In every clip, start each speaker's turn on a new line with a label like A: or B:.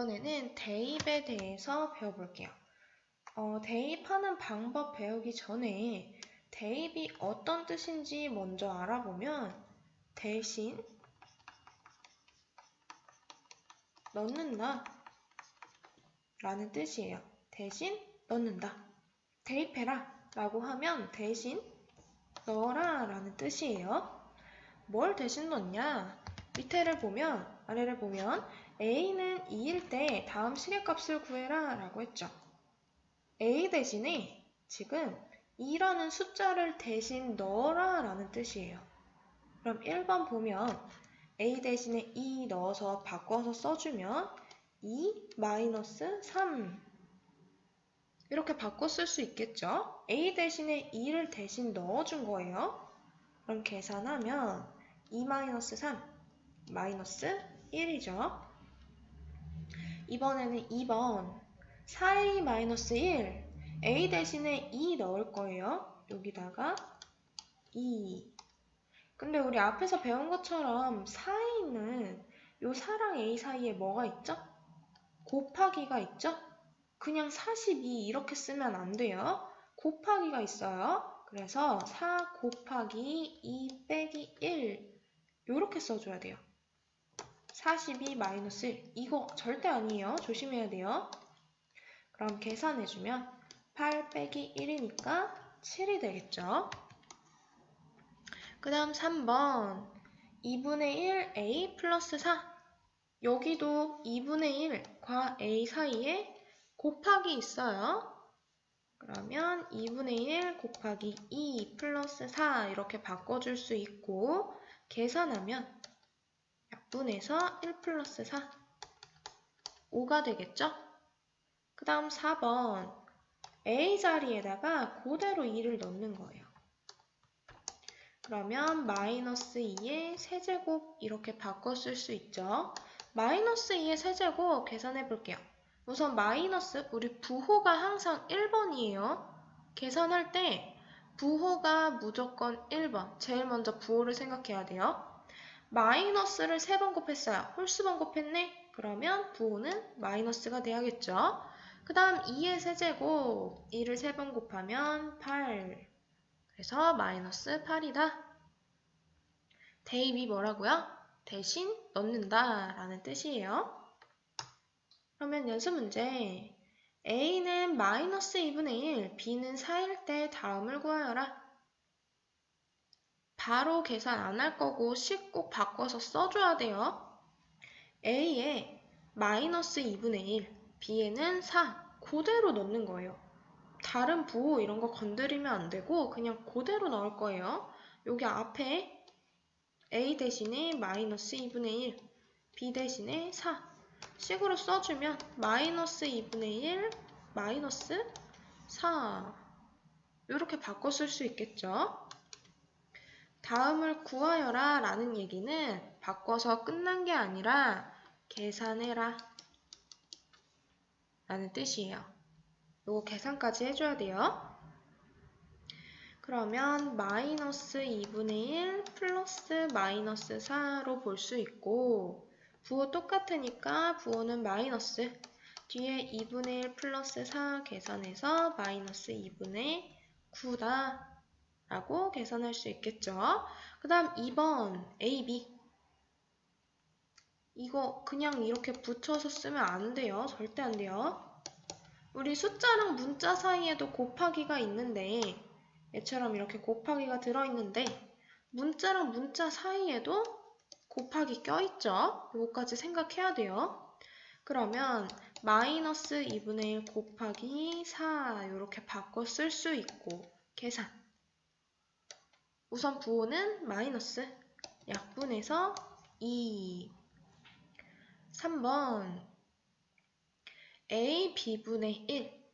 A: 이번에는 대입에 대해서 배워볼게요. 어, 대입하는 방법 배우기 전에 대입이 어떤 뜻인지 먼저 알아보면 대신 넣는다 라는 뜻이에요. 대신 넣는다. 대입해라 라고 하면 대신 넣어라 라는 뜻이에요. 뭘 대신 넣냐? 밑에를 보면 아래를 보면 a는 2일 때 다음 시계값을 구해라 라고 했죠. a 대신에 지금 2라는 숫자를 대신 넣어라 라는 뜻이에요. 그럼 1번 보면 a 대신에 2 넣어서 바꿔서 써주면 2 마이너스 3 이렇게 바꿔 쓸 수 있겠죠? a 대신에 2를 대신 넣어준 거예요. 그럼 계산하면 2 마이너스 3 마이너스 1이죠. 이번에는 2번 4a 마이너스 1 a 대신에 2 넣을 거예요. 여기다가 2 근데 우리 앞에서 배운 것처럼 4에 있는 요 4랑 a 사이에 뭐가 있죠? 곱하기가 있죠? 그냥 42 이렇게 쓰면 안 돼요. 곱하기가 있어요. 그래서 4 곱하기 2 빼기 1 이렇게 써줘야 돼요. 42 마이너스 1 이거 절대 아니에요. 조심해야 돼요. 그럼 계산해주면 8 빼기 1이니까 7이 되겠죠. 그 다음 3번 2분의 1 a 플러스 4 여기도 2분의 1과 a 사이에 곱하기 있어요. 그러면 2분의 1 곱하기 2 플러스 4 이렇게 바꿔줄 수 있고 계산하면 약분해서 1 플러스 4 5가 되겠죠? 그 다음 4번 a 자리에다가 그대로 2를 넣는 거예요. 그러면 마이너스 2의 세제곱 이렇게 바꿔 쓸 수 있죠. 마이너스 2의 세제곱 계산해 볼게요. 우선 마이너스 우리 부호가 항상 1번이에요. 계산할 때 부호가 무조건 1번. 제일 먼저 부호를 생각해야 돼요. 마이너스를 3번 곱했어요. 홀수번 곱했네? 그러면 부호는 마이너스가 돼야겠죠. 그 다음 2의 세제곱 2를 3번 곱하면 8 그래서 마이너스 8이다. 대입이 뭐라고요? 대신 넣는다 라는 뜻이에요. 그러면 연습 문제 A는 마이너스 2분의 1, B는 4일 때 다음을 구하여라. 바로 계산 안 할 거고 식 꼭 바꿔서 써줘야 돼요. A에 마이너스 2분의 1, B에는 4, 그대로 넣는 거예요. 다른 부호 이런 거 건드리면 안 되고 그냥 그대로 넣을 거예요. 여기 앞에 A 대신에 마이너스 2분의 1, B 대신에 4 식으로 써주면 마이너스 2분의 1, 마이너스 4 이렇게 바꿔 쓸 수 있겠죠. 다음을 구하여라 라는 얘기는 바꿔서 끝난 게 아니라 계산해라 라는 뜻이에요. 요거 계산까지 해줘야 돼요. 그러면 마이너스 2분의 1 플러스 마이너스 4로 볼 수 있고 부호 똑같으니까 부호는 마이너스 뒤에 2분의 1 플러스 4 계산해서 마이너스 2분의 9다 라고 계산할 수 있겠죠. 그 다음 2번 A, B 이거 그냥 이렇게 붙여서 쓰면 안 돼요. 절대 안 돼요. 우리 숫자랑 문자 사이에도 곱하기가 있는데 얘처럼 이렇게 곱하기가 들어있는데 문자랑 문자 사이에도 곱하기 껴있죠? 이거까지 생각해야 돼요. 그러면 마이너스 2분의 1 곱하기 4 이렇게 바꿔 쓸 수 있고 계산 우선 부호는 마이너스 약분해서 2 3번. A b분의 1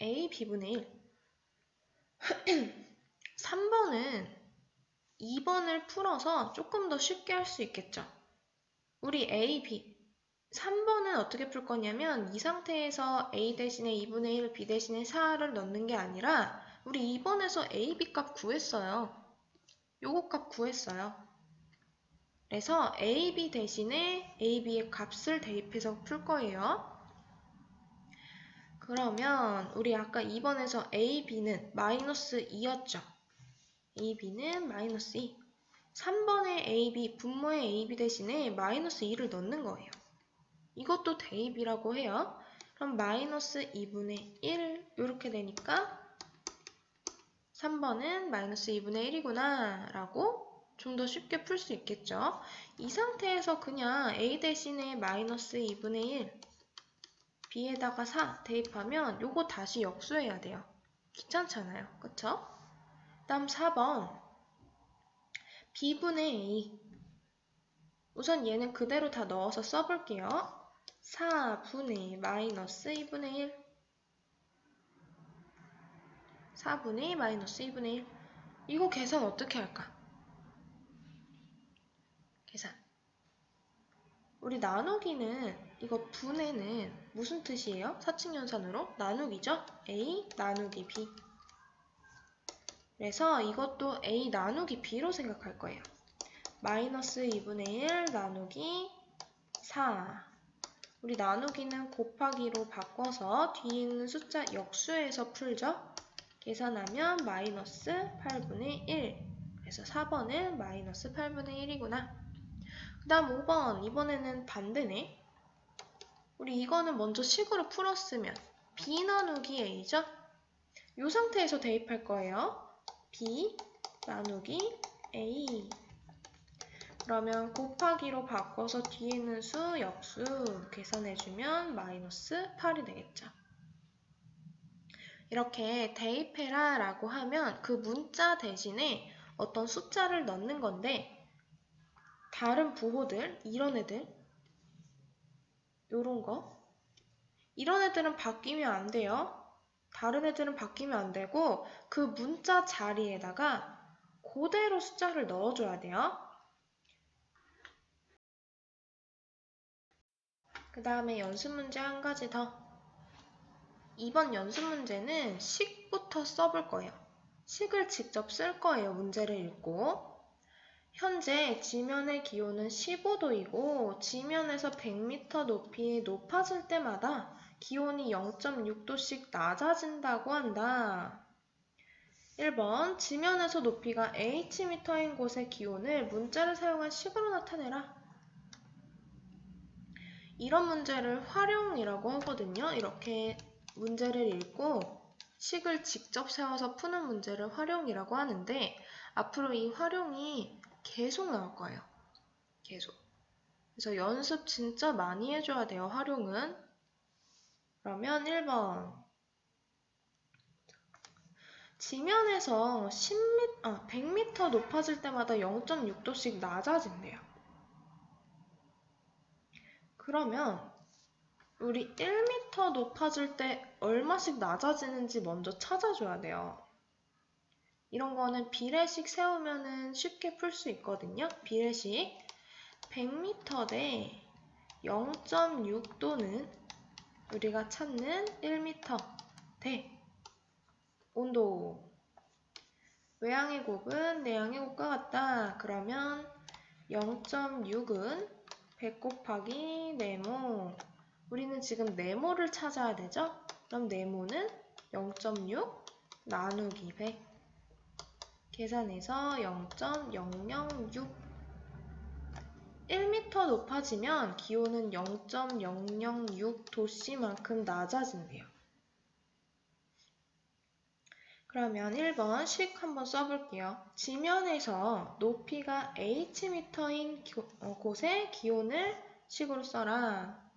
A: a b분의 1 3번은 2번을 풀어서 조금 더 쉽게 할 수 있겠죠. 우리 a, b 3번은 어떻게 풀 거냐면 이 상태에서 a 대신에 2분의 1, b 대신에 4를 넣는 게 아니라 우리 2번에서 a, b 값 구했어요. 요거 값 구했어요. 그래서 AB 대신에 AB의 값을 대입해서 풀 거예요. 그러면 우리 아까 2번에서 AB는 마이너스 2였죠. AB는 마이너스 2. 3번의 AB, 분모의 AB 대신에 마이너스 2를 넣는 거예요. 이것도 대입이라고 해요. 그럼 마이너스 2분의 1 이렇게 되니까 3번은 마이너스 2분의 1이구나 라고 좀 더 쉽게 풀 수 있겠죠. 이 상태에서 그냥 A 대신에 마이너스 2분의 1 B에다가 4 대입하면 요거 다시 역수해야 돼요. 귀찮잖아요. 그쵸? 다음 4번 B분의 A 우선 얘는 그대로 다 넣어서 써볼게요. 4분의 마이너스 2분의 1 4분의 마이너스 2분의 1 이거 계산 어떻게 할까? 계산 우리 나누기는 이거 분해는 무슨 뜻이에요? 사칙연산으로 나누기죠? A 나누기 B 그래서 이것도 A 나누기 B로 생각할 거예요. 마이너스 2분의 1 나누기 4 우리 나누기는 곱하기로 바꿔서 뒤에 있는 숫자 역수해서 풀죠. 계산하면 마이너스 8분의 1 그래서 4번은 마이너스 8분의 1이구나. 그 다음 5번 이번에는 반대네. 우리 이거는 먼저 식으로 풀었으면 B 나누기 A죠? 이 상태에서 대입할 거예요. B 나누기 A 그러면 곱하기로 바꿔서 뒤에 있는 수 역수 계산해주면 마이너스 8이 되겠죠. 이렇게 대입해라 라고 하면 그 문자 대신에 어떤 숫자를 넣는 건데 다른 부호들, 이런 애들 요런 거 이런 애들은 바뀌면 안 돼요. 다른 애들은 바뀌면 안 되고 그 문자 자리에다가 그대로 숫자를 넣어줘야 돼요. 그 다음에 연습 문제 한 가지 더. 이번 연습 문제는 식부터 써볼 거예요. 식을 직접 쓸 거예요. 문제를 읽고. 현재 지면의 기온은 15도이고 지면에서 100m 높이 높아질 때마다 기온이 0.6도씩 낮아진다고 한다. 1번 지면에서 높이가 hm인 곳의 기온을 문자를 사용한 식으로 나타내라. 이런 문제를 활용이라고 하거든요. 이렇게 문제를 읽고 식을 직접 세워서 푸는 문제를 활용이라고 하는데 앞으로 이 활용이 계속 나올 거예요. 계속. 그래서 연습 진짜 많이 해줘야 돼요. 활용은. 그러면 1번. 지면에서 10m, 아, 100m 높아질 때마다 0.6도씩 낮아진대요. 그러면 우리 1m 높아질 때 얼마씩 낮아지는지 먼저 찾아줘야 돼요. 이런 거는 비례식 세우면은 쉽게 풀 수 있거든요. 비례식 100m 대 0.6도는 우리가 찾는 1m 대 온도 외양의 곱은 내양의 곱과 같다. 그러면 0.6은 100 곱하기 네모 우리는 지금 네모를 찾아야 되죠? 그럼 네모는 0.6 나누기 100 계산해서 0.006 1m 높아지면 기온은 0.006도씨만큼 낮아진대요. 그러면 1번 식 한번 써볼게요. 지면에서 높이가 hm인 어, 곳의 기온을 식으로 써라.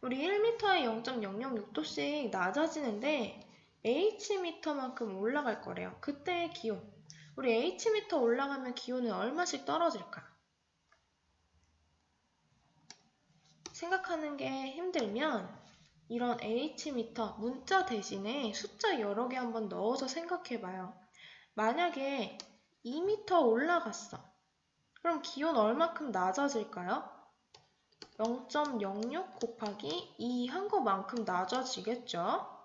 A: 우리 1m에 0.006도씩 낮아지는데 hm만큼 올라갈 거래요. 그때의 기온. 우리 hm 올라가면 기온은 얼마씩 떨어질까? 생각하는 게 힘들면 이런 Hm 문자 대신에 숫자 여러 개 한번 넣어서 생각해 봐요. 만약에 2m 올라갔어. 그럼 기온 얼마큼 낮아질까요? 0.06 곱하기 2 한 거만큼 낮아지겠죠?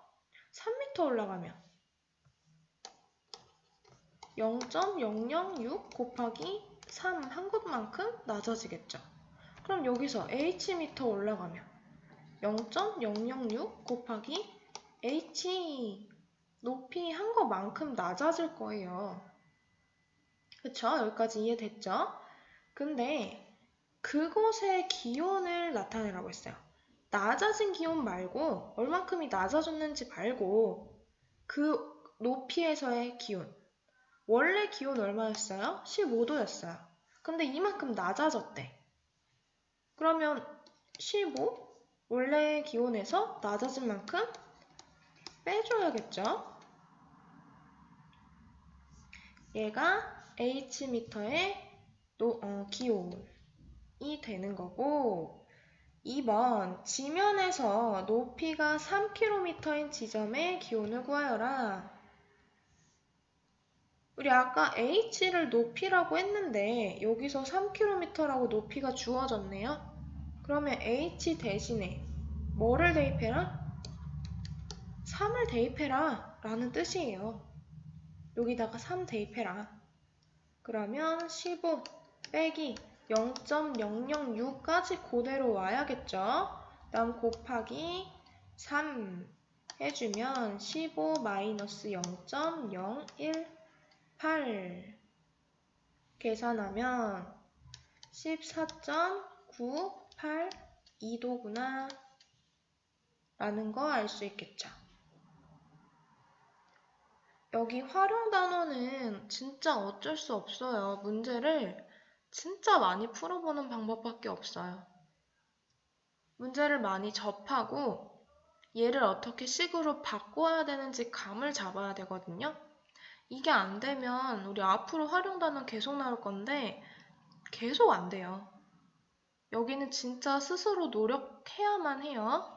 A: 3m 올라가면 0.006 곱하기 3한 곳만큼 낮아지겠죠. 그럼 여기서 H미터 올라가면 0.006 곱하기 H 높이 한 것만큼 낮아질 거예요. 그쵸? 여기까지 이해됐죠? 근데 그곳의 기온을 나타내라고 했어요. 낮아진 기온 말고 얼만큼이 낮아졌는지 말고 그 높이에서의 기온. 원래 기온 얼마였어요? 15도였어요. 근데 이만큼 낮아졌대. 그러면 15? 원래 기온에서 낮아진 만큼 빼줘야겠죠? 얘가 H미터의 노, 어, 기온이 되는 거고 2번 지면에서 높이가 3km인 지점의 기온을 구하여라. 우리 아까 H를 높이라고 했는데 여기서 3km라고 높이가 주어졌네요. 그러면 H 대신에 뭐를 대입해라? 3을 대입해라 라는 뜻이에요. 여기다가 3 대입해라. 그러면 15 빼기 0.006까지 그대로 와야겠죠? 다음 곱하기 3 해주면 15 마이너스 0.018 계산하면 14.982도구나 라는 거 알 수 있겠죠? 여기 활용 단어는 진짜 어쩔 수 없어요. 문제를 진짜 많이 풀어보는 방법밖에 없어요. 문제를 많이 접하고 얘를 어떻게 식으로 바꿔야 되는지 감을 잡아야 되거든요. 이게 안 되면 우리 앞으로 활용 단어 계속 나올 건데 계속 안 돼요. 여기는 진짜 스스로 노력해야만 해요.